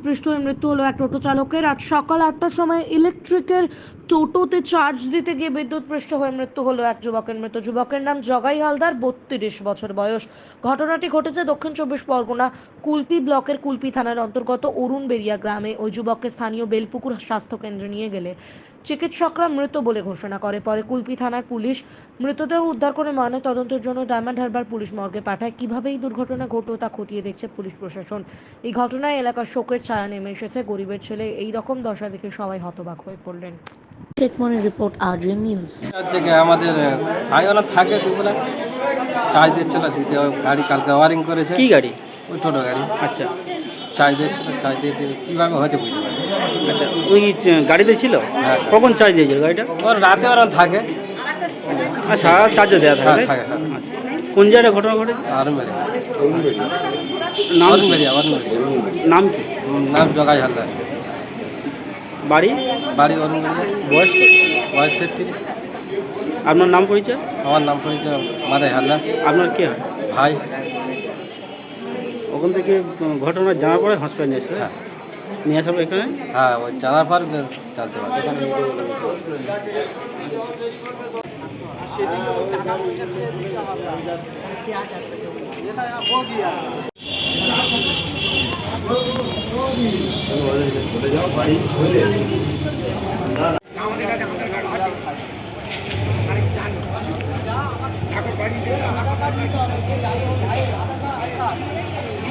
বিদ্যুৎপৃষ্ট হয়ে মৃত্যু হলো এক টোটো চালকের। আজ সকাল আটটার সময় ইলেকট্রিকের টোটোতে চার্জ দিতে গিয়ে বিদ্যুৎ পৃষ্ঠ হয়ে মৃত্যু হলো এক যুবকের। মৃত যুবকের নাম জগাই হালদার, বত্রিশ বছর বয়স। ঘটনাটি ঘটেছে দক্ষিণ চব্বিশ পরগনা কুলপি ব্লকের কুলপি থানার অন্তর্গত অরুণ বেরিয়া গ্রামে। ওই যুবককে স্থানীয় বেলপুকুর স্বাস্থ্য কেন্দ্রে নিয়ে গেলে। চিকিৎসকরা মৃত বলে ঘোষণা করে। পরে কুলপি থানার পুলিশ মৃতদেহ উদ্ধার করে ময়না তদন্তের জন্য ডায়মন্ড হারবার পুলিশ মর্গে পাঠায়। কীভাবে এই দুর্ঘটনা ঘটলো তা খতিয়ে দেখছে পুলিশ প্রশাসন। এই ঘটনায় এলাকার শোকের ছায়া নেমে এসেছে। গরিবের ছেলে এই রকম দশা দেখে সবাই হতবাক হয়ে পড়লেন। রিপোর্ট নিউজ আমাদের থাকে চার্জ দিচ্ছিল দিতে গাড়ি কালকে ওয়ারিং করেছে। কি গাড়ি? ওই টোটো গাড়ি। আচ্ছা। চার্জ দিচ্ছিল চার্জ দিয়ে দিয়ে কীভাবে হয়েছে বুঝতে পারি আচ্ছা ওই গাড়িতে ছিল? হ্যাঁ। কখন চার্জ দিয়েছিল গাড়িটা? ওর রাতে ওরা থাকে। আর সারা চার্জে দেওয়া হ্যাঁ থাকে? থাকে হ্যাঁ। আচ্ছা কোন জায়গায় ঘটনা ঘটে নাম কি? নাম কি? নাম জগাই হালদার। বাড়ি? বাড়ি বয়স বয়স তেত্রিশ। আপনার নাম পরিচয়? আমার নাম পরিচয় মাদাই হালদার। আপনার কে ভাই। ওখান থেকে ঘটনা জানার পরে হসপিটাল নিয়ে আসবে হ্যাঁ। নিয়ে পর এখানে? হ্যাঁ ওই জানার পর জানতে পারি ওই